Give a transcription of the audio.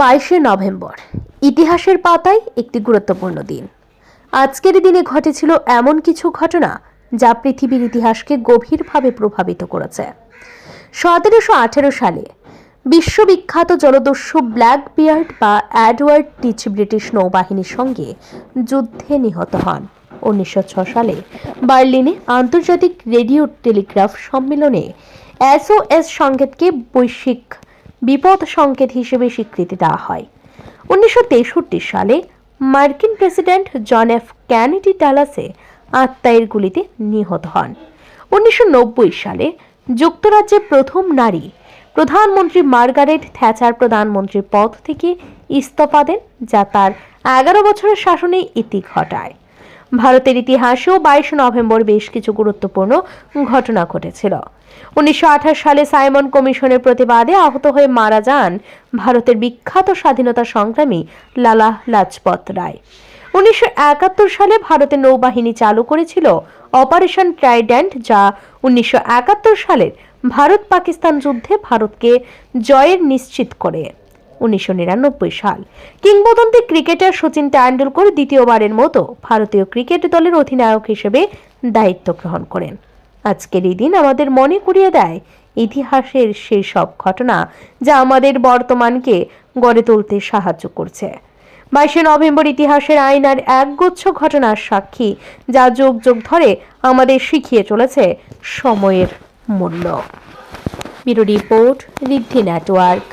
বাইশে নভেম্বর। ইতিহাসের পাতায় একটি গুরুত্বপূর্ণ দিন। আজকের দিনে ঘটেছিল এমন কিছু ঘটনা যা পৃথিবীর ইতিহাসকে গভীরভাবে প্রভাবিত করেছে। সতেরোশো আঠেরো সালে বিশ্ববিখ্যাত জলদস্যু ব্ল্যাক বিয়ার্ড বা অ্যাডওয়ার্ড টিচ ব্রিটিশ নৌবাহিনীর সঙ্গে যুদ্ধে নিহত হন। উনিশশো সালে বার্লিনে আন্তর্জাতিক রেডিও টেলিগ্রাফ সম্মেলনে এসওএস সংকেতকে বৈশ্বিক বিপদ সংকেত হিসেবে স্বীকৃতি দেওয়া হয়। উনিশশো তেষট্টি সালে মার্কিন প্রেসিডেন্ট জন এফ ক্যানেডি ডালাসে আত্মায়ের গুলিতে নিহত হন। উনিশশো নব্বই সালে যুক্তরাজ্যে প্রথম নারী প্রধানমন্ত্রী মার্গারেট থ্যাচার প্রধানমন্ত্রীর পদ থেকে ইস্তফা দেন, যা তার এগারো বছরের শাসনে ইতি ঘটায়। ভারতের ইতিহাসেও বাইশে নভেম্বর বেশ কিছু গুরুত্বপূর্ণ ঘটনা ঘটেছিল। উনিশশো আঠাশ সালে সাইমন কমিশনের প্রতিবাদে আহত হয়ে মারা যান ভারতের বিখ্যাত স্বাধীনতা সংগ্রামী লালা লাজপত রায়। উনিশশো একাত্তর সালে ভারতের নৌবাহিনী চালু করেছিল অপারেশন ট্রাইডেন্ট, যা উনিশশো একাত্তর সালের ভারত পাকিস্তান যুদ্ধে ভারতকে জয়ের নিশ্চিত করে। উনিশশো নিরানব্বই সাল। কিংবদন্তি ক্রিকেটার সচিন তেন্ডুলকর দ্বিতীয়বারের মতো ভারতীয় ক্রিকেট দলের অধিনায়ক হিসেবে দায়িত্ব গ্রহণ করেন। আজকের এই দিন আমাদের মনে করিয়ে দেয় ইতিহাসের সেই সব ঘটনা যা আমাদের বর্তমানকে গড়ে তুলতে সাহায্য করছে। বাইশে নভেম্বর ইতিহাসের আয়নার একগুচ্ছ ঘটনার সাক্ষী যা যুগ যুগ ধরে আমাদের শিখিয়ে চলেছে সময়ের মূল্য। Bureau report Riddhi network.